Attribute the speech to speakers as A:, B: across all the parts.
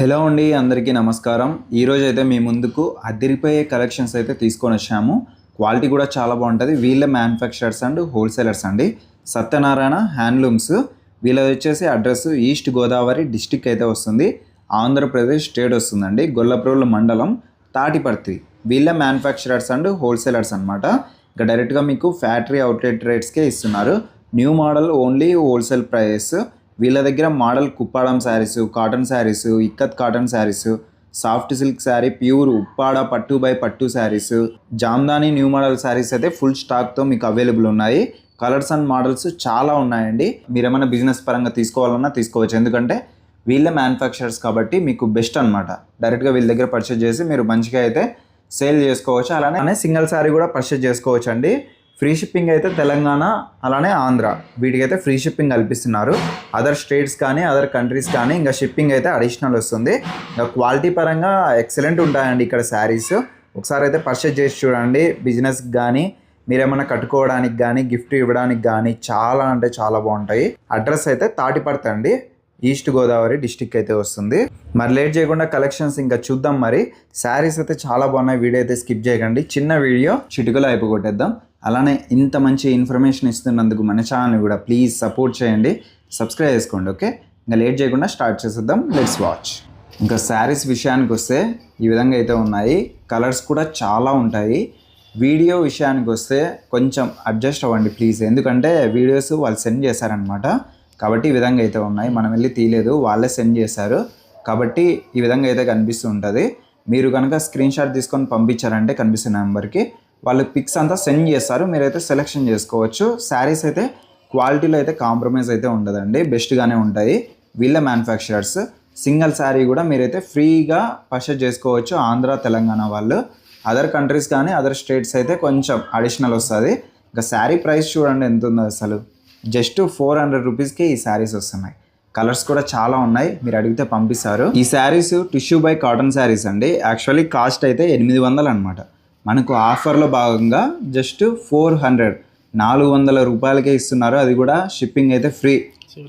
A: Hello అండి అందరికీ నమస్కారం. ఈరోజు అయితే మీ ముందుకు అదిరిపోయే కలెక్షన్స్ అయితే తీసుకొని వచ్చాము. క్వాలిటీ కూడా చాలా బాగుంటుంది. వీళ్ళ మ్యానుఫ్యాక్చరర్స్ అండ్ హోల్సేలర్స్ అండి. సత్యనారాయణ హ్యాండ్లూమ్స్. వీళ్ళది వచ్చేసి అడ్రస్ ఈస్ట్ గోదావరి డిస్టిక్ అయితే వస్తుంది. ఆంధ్రప్రదేశ్ స్టేట్ వస్తుందండి. గొల్లప్రోలు మండలం తాటిపర్తి. వీళ్ళ మ్యానుఫ్యాక్చరర్స్ అండ్ హోల్సేలర్స్ అనమాట ఇక డైరెక్ట్గా మీకు ఫ్యాక్టరీ అవుట్లెట్ రేట్స్కే ఇస్తున్నారు. New model only wholesale price. వీళ్ళ దగ్గర model Kuppadam saris cotton saris ikat cotton saris soft silk sari pure Uppada పట్టు బై పట్టు శారీస్ జామ్దాని న్యూ మోడల్ శారీస్ అయితే ఫుల్ స్టాక్తో మీకు అవైలబుల్ ఉన్నాయి. కలర్స్ అండ్ మోడల్స్ చాలా ఉన్నాయండి. మీరు ఏమైనా బిజినెస్ పరంగా తీసుకోవాలన్నా తీసుకోవచ్చు. ఎందుకంటే వీళ్ళ మ్యానుఫ్యాక్చరర్స్ కాబట్టి మీకు బెస్ట్ అనమాట డైరెక్ట్గా వీళ్ళ దగ్గర పర్చేస్ చేసి మీరు మంచిగా అయితే సేల్ చేసుకోవచ్చు. అలానే సింగిల్ శారీ కూడా పర్చేజ్ చేసుకోవచ్చు అండి ఫ్రీ షిప్పింగ్ అయితే తెలంగాణ అలానే ఆంధ్ర. వీటికైతే ఫ్రీ షిప్పింగ్ కల్పిస్తున్నారు. అదర్ స్టేట్స్ కానీ అదర్ కంట్రీస్ కానీ ఇంకా షిప్పింగ్ అయితే అడిషనల్ వస్తుంది. ఇంకా క్వాలిటీ పరంగా ఎక్సలెంట్ ఉంటాయండి ఇక్కడ శారీస్ ఒకసారి అయితే పర్చేజ్ చేసి చూడండి. బిజినెస్కి కానీ మీరేమైనా కట్టుకోవడానికి కానీ గిఫ్ట్ ఇవ్వడానికి కానీ చాలా అంటే చాలా బాగుంటాయి. అడ్రస్ అయితే తాటిపడతండి ఈస్ట్ గోదావరి డిస్టిక్ అయితే వస్తుంది. మరి లేట్ చేయకుండా కలెక్షన్స్ ఇంకా చూద్దాం మరి. శారీస్ అయితే చాలా బాగున్నాయి. వీడియో అయితే స్కిప్ చేయకండి. చిన్న వీడియో చిటుకలో అయిపోగొట్టేద్దాం. అలానే ఇంత మంచి ఇన్ఫర్మేషన్ ఇస్తున్నందుకు మన ఛానల్ని కూడా ప్లీజ్ సపోర్ట్ చేయండి. సబ్స్క్రైబ్ చేసుకోండి ఓకే ఇంకా లేట్ చేయకుండా స్టార్ట్ చేసేద్దాం. లెట్స్ వాచ్ ఇంకా శారీస్ విషయానికి వస్తే ఈ విధంగా అయితే ఉన్నాయి. కలర్స్ కూడా చాలా ఉంటాయి. వీడియో విషయానికి వస్తే కొంచెం అడ్జస్ట్ అవ్వండి ప్లీజ్ ఎందుకంటే వీడియోస్ వాళ్ళు సెండ్ చేశారనమాట కాబట్టి ఈ విధంగా అయితే ఉన్నాయి. మనం వెళ్ళి తీయలేదు వాళ్ళే సెండ్ చేశారు. కాబట్టి ఈ విధంగా అయితే కనిపిస్తూ ఉంటుంది. మీరు కనుక స్క్రీన్ షాట్ తీసుకొని పంపించారంటే కనిపిస్తున్న నెంబర్కి వాళ్ళు పిక్స్ అంతా సెండ్ చేస్తారు. మీరైతే సెలెక్షన్ చేసుకోవచ్చు. శారీస్ అయితే క్వాలిటీలో అయితే కాంప్రమైజ్ అయితే ఉండదండి. బెస్ట్గానే ఉంటాయి. వీళ్ళ మ్యానుఫ్యాక్చరర్స్. సింగిల్ శారీ కూడా మీరైతే ఫ్రీగా పర్చేజ్ చేసుకోవచ్చు ఆంధ్ర తెలంగాణ వాళ్ళు. అదర్ కంట్రీస్ కానీ అదర్ స్టేట్స్ అయితే కొంచెం అడిషనల్ వస్తుంది. ఇంకా శారీ ప్రైస్ చూడండి ఎంత ఉందో అసలు. జస్ట్ ఫోర్ హండ్రెడ్ రూపీస్కి ఈ శారీస్ వస్తున్నాయి. కలర్స్ కూడా చాలా ఉన్నాయి. మీరు అడిగితే పంపిస్తారు. ఈ saris tissue by cotton saris అండి. యాక్చువల్లీ కాస్ట్ అయితే ఎనిమిది వందలు అనమాట మనకు ఆఫర్లో భాగంగా జస్ట్ ఫోర్ హండ్రెడ్. నాలుగు వందల రూపాయలకే ఇస్తున్నారు. అది కూడా షిప్పింగ్ అయితే ఫ్రీ.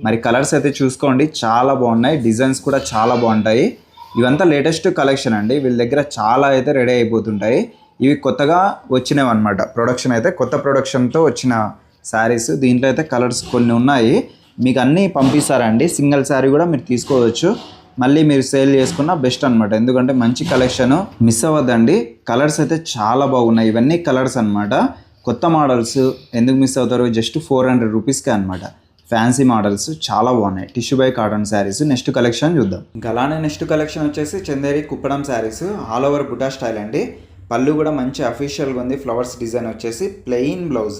A: మరి కలర్స్ అయితే చూసుకోండి. చాలా బాగున్నాయి. డిజైన్స్ కూడా చాలా బాగుంటాయి. ఇవంతా లేటెస్ట్ కలెక్షన్ అండి. వీళ్ళ దగ్గర చాలా అయితే రెడీ అయిపోతుంటాయి. ఇవి కొత్తగా వచ్చినవి అనమాట ప్రొడక్షన్ అయితే కొత్త ప్రొడక్షన్తో వచ్చిన శారీస్. దీంట్లో అయితే కలర్స్ కొన్ని ఉన్నాయి. మీకు అన్నీ పంపిస్తారండి. సింగిల్ శారీ కూడా మీరు తీసుకోవచ్చు. మళ్ళీ మీరు సేల్ చేసుకున్న బెస్ట్ అనమాట ఎందుకంటే మంచి కలెక్షన్ మిస్ అవ్వద్దండి. కలర్స్ అయితే చాలా బాగున్నాయి. ఇవన్నీ కలర్స్ అనమాట కొత్త మోడల్స్ ఎందుకు మిస్ అవుతారు? జస్ట్ ఫోర్ హండ్రెడ్ రూపీస్కే అనమాట ఫ్యాన్సీ మోడల్స్ చాలా బాగున్నాయి. Tissue by cotton saris next collection చూద్దాం. ఇంకా అలానే నెక్స్ట్ కలెక్షన్ వచ్చేసి Chanderi Kuppadam saris all over buta style అండి. పళ్ళు కూడా మంచి అఫీషియల్గా ఉంది. ఫ్లవర్స్ డిజైన్ వచ్చేసి ప్లెయిన్ బ్లౌజ్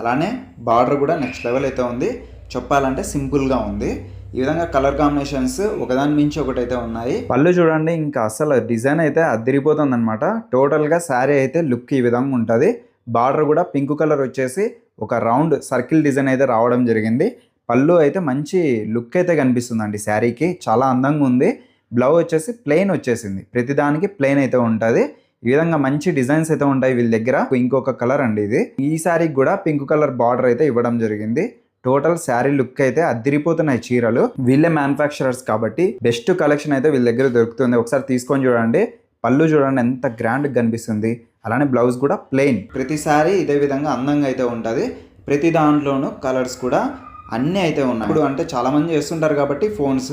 A: అలానే బార్డర్ కూడా నెక్స్ట్ లెవెల్ అయితే ఉంది. చెప్పాలంటే సింపుల్గా ఉంది. ఈ విధంగా కలర్ కాంబినేషన్స్ ఒకదాని మించి ఒకటైతే ఉన్నాయి. పళ్ళు చూడండి ఇంకా అసలు డిజైన్ అయితే అద్దరిపోతుంది అనమాట టోటల్గా శారీ అయితే లుక్ ఈ విధంగా ఉంటుంది. బార్డర్ కూడా పింక్ కలర్ వచ్చేసి ఒక రౌండ్ సర్కిల్ డిజైన్ అయితే రావడం జరిగింది. పళ్ళు అయితే మంచి లుక్ అయితే కనిపిస్తుందండి శారీకి. చాలా అందంగా ఉంది. బ్లౌజ్ వచ్చేసి ప్లెయిన్ వచ్చేసింది. ప్రతిదానికి ప్లెయిన్ అయితే ఉంటుంది. ఈ విధంగా మంచి డిజైన్స్ అయితే ఉంటాయి వీళ్ళ దగ్గర. ఇంకొక కలర్ అండి ఇది. ఈ శారీకి కూడా పింక్ కలర్ బార్డర్ అయితే ఇవ్వడం జరిగింది. టోటల్ శారీ లుక్ అయితే అదిరిపోతున్నాయి చీరలు. వీళ్ళే మ్యానుఫ్యాక్చరర్స్ కాబట్టి బెస్ట్ కలెక్షన్ అయితే వీళ్ళ దగ్గర దొరుకుతుంది. ఒకసారి తీసుకొని చూడండి. పళ్ళు చూడండి ఎంత గ్రాండ్ కనిపిస్తుంది. అలానే బ్లౌజ్ కూడా ప్లెయిన్. ప్రతి ఇదే విధంగా అందంగా అయితే ఉంటుంది. ప్రతి దాంట్లోనూ కలర్స్ కూడా అన్నీ అయితే ఉన్నాయి. ఇప్పుడు అంటే చాలామంది చేస్తుంటారు కాబట్టి ఫోన్స్.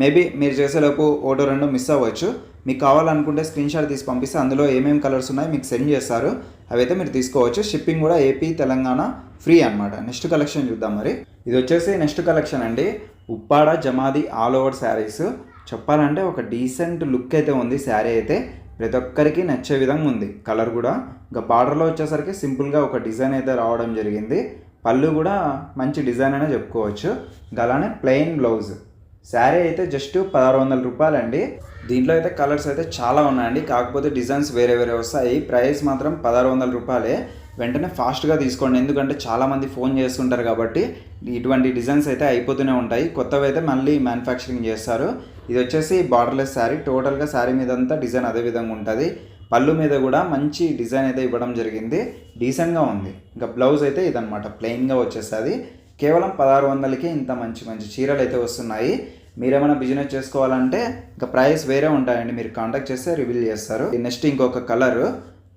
A: మేబీ మీరు చేసేలోపు ఓటో రెండు మిస్ అవ్వచ్చు. మీకు కావాలనుకుంటే స్క్రీన్ షాట్ తీసి పంపిస్తే అందులో ఏమేమి కలర్స్ ఉన్నాయో మీకు సెండ్ చేస్తారు. అవైతే మీరు తీసుకోవచ్చు. షిప్పింగ్ కూడా ఏపీ తెలంగాణ ఫ్రీ అనమాట నెక్స్ట్ కలెక్షన్ చూద్దాం మరి. ఇది వచ్చేసి నెక్స్ట్ కలెక్షన్ అండి. ఉప్పాడ జమాది ఆల్ ఓవర్ శారీస్ చెప్పాలంటే ఒక డీసెంట్ లుక్ అయితే ఉంది శారీ అయితే. ప్రతి ఒక్కరికి నచ్చే విధంగా ఉంది కలర్ కూడా. ఇంకా బార్డర్లో వచ్చేసరికి సింపుల్గా ఒక డిజైన్ అయితే రావడం జరిగింది. పళ్ళు కూడా మంచి డిజైన్ అనే చెప్పుకోవచ్చు. ఇంకా అలానే ప్లెయిన్ బ్లౌజ్ శారీ అయితే జస్ట్ పదహారు వందల రూపాయలండి. దీంట్లో అయితే కలర్స్ అయితే చాలా ఉన్నాయండి. కాకపోతే డిజైన్స్ వేరే వేరే వస్తాయి. ప్రైస్ మాత్రం పదహారు వందల రూపాయలే. వెంటనే ఫాస్ట్గా తీసుకోండి. ఎందుకంటే చాలామంది ఫోన్ చేస్తుంటారు కాబట్టి ఇటువంటి డిజైన్స్ అయితే అయిపోతూనే ఉంటాయి. కొత్తవి అయితే మళ్ళీ మ్యానుఫ్యాక్చరింగ్ చేస్తారు. ఇది వచ్చేసి బార్డర్లెస్ శారీ. టోటల్గా శారీ మీద అంతా డిజైన్ అదే విధంగా ఉంటుంది. పళ్ళు మీద కూడా మంచి డిజైన్ అయితే ఇవ్వడం జరిగింది. డీసెంట్గా ఉంది. ఇంకా బ్లౌజ్ అయితే ఇదనమాట ప్లెయిన్గా వచ్చేస్తుంది. కేవలం పదహారు వందలకి ఇంత మంచి మంచి చీరలు అయితే వస్తున్నాయి. మీరేమైనా బిజినెస్ చేసుకోవాలంటే ఇంకా ప్రైస్ వేరే ఉంటాయండి. మీరు కాంటాక్ట్ చేస్తే రివీల్ చేస్తారు. నెక్స్ట్ ఇంకొక కలర్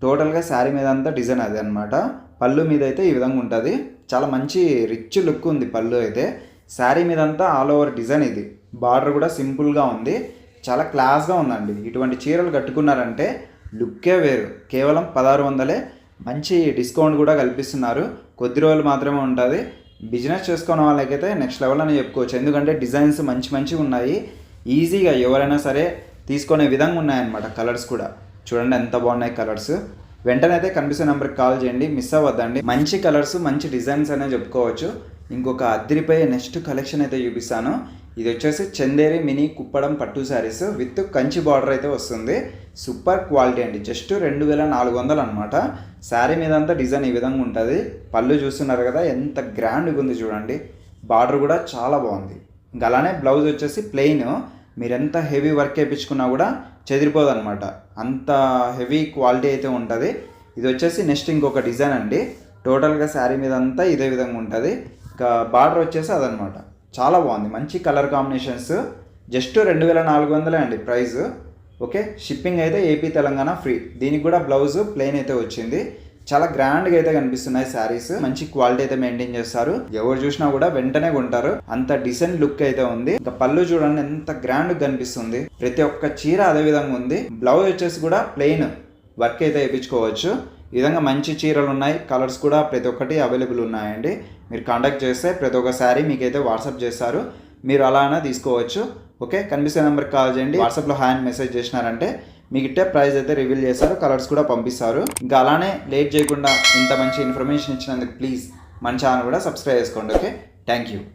A: టోటల్గా శారీ మీద అంతా డిజైన్ అది అనమాట పళ్ళు మీద అయితే ఈ విధంగా ఉంటుంది. చాలా మంచి రిచ్ లుక్ ఉంది పళ్ళు అయితే. శారీ మీద అంతా ఆల్ ఓవర్ డిజైన్ ఇది. బార్డర్ కూడా సింపుల్గా ఉంది. చాలా క్లాస్గా ఉందండి. ఇటువంటి చీరలు కట్టుకున్నారంటే లుక్కే వేరు. కేవలం పదహారు వందలే. మంచి డిస్కౌంట్ కూడా కల్పిస్తున్నారు. కొద్ది రోజులు మాత్రమే ఉంటుంది. బిజినెస్ చేసుకున్న వాళ్ళకైతే నెక్స్ట్ లెవెల్ అని చెప్పుకోవచ్చు. ఎందుకంటే డిజైన్స్ మంచి మంచిగా ఉన్నాయి. ఈజీగా ఎవరైనా సరే తీసుకునే విధంగా ఉన్నాయన్నమాట కలర్స్ కూడా. చూడండి ఎంత బాగున్నాయి కలర్స్. వెంటనే అయితే కనిపిస్తున్న నెంబర్కి కాల్ చేయండి. మిస్ అవ్వద్దండి. మంచి కలర్స్ మంచి డిజైన్స్ అనే చెప్పుకోవచ్చు. ఇంకొక అద్దరిపై నెక్స్ట్ కలెక్షన్ అయితే చూపిస్తాను. ఇది వచ్చేసి చందేరి మినీ కుప్పడం పట్టు శారీస్ విత్ కంచి బార్డర్ అయితే వస్తుంది. సూపర్ క్వాలిటీ అండి. జస్ట్ రెండు వేల నాలుగు వందలు అనమాట శారీ మీద అంతా డిజైన్ ఈ విధంగా ఉంటుంది. పళ్ళు చూస్తున్నారు కదా ఎంత గ్రాండ్గా ఉంది చూడండి. బార్డర్ కూడా చాలా బాగుంది. ఇంకా అలానే బ్లౌజ్ వచ్చేసి ప్లెయిన్ మీరు ఎంత హెవీ వర్క్ వేయించుకున్నా కూడా చెదిరిపోదు అనమాట అంత హెవీ క్వాలిటీ అయితే ఉంటుంది. ఇది వచ్చేసి నెక్స్ట్ ఇంకొక డిజైన్ అండి. టోటల్గా శారీ మీద అంతా ఇదే విధంగా ఉంటుంది. ఇంకా బార్డర్ వచ్చేసి అదనమాట చాలా బాగుంది. మంచి కలర్ కాంబినేషన్స్. జస్ట్ రెండు వేల నాలుగు వందలే అండి ప్రైస్. ఓకే? షిప్పింగ్ అయితే ఏపీ తెలంగాణ ఫ్రీ. దీనికి కూడా బ్లౌజ్ ప్లెయిన్ అయితే వచ్చింది. చాలా గ్రాండ్గా అయితే కనిపిస్తున్నాయి శారీస్. మంచి క్వాలిటీ అయితే మెయింటైన్ చేస్తారు. ఎవరు చూసినా కూడా వెంటనే కొంటారు. అంత డిసెంట్ లుక్ అయితే ఉంది. ఇంకా పళ్ళు చూడండి ఎంత గ్రాండ్ కనిపిస్తుంది. ప్రతి ఒక్క చీర అదే విధంగా ఉంది. బ్లౌజ్ వచ్చేసి కూడా ప్లెయిన్ వర్క్ అయితే వేయించుకోవచ్చు. ఈ విధంగా మంచి చీరలు ఉన్నాయి కలర్స్ కూడా ప్రతి ఒక్కటి అవైలబుల్ ఉన్నాయండి. మీరు కాంటాక్ట్ చేస్తే ప్రతి ఒక్క శారీ మీకైతే వాట్సాప్ చేస్తారు. మీరు అలా అయినా తీసుకోవచ్చు. ఓకే కనిపిస్తే నెంబర్కి కాల్ చేయండి. వాట్సాప్లో హ్యాండ్ మెసేజ్ చేసినారంటే మీకు ఇట్టే ప్రైస్ అయితే రివీల్ చేస్తారు. కలర్స్ కూడా పంపిస్తారు. ఇంకా అలానే లేట్ చేయకుండా ఇంత మంచి ఇన్ఫర్మేషన్ ఇచ్చినందుకు ప్లీజ్ మన ఛానల్ కూడా సబ్స్క్రైబ్ చేసుకోండి. Okay thank you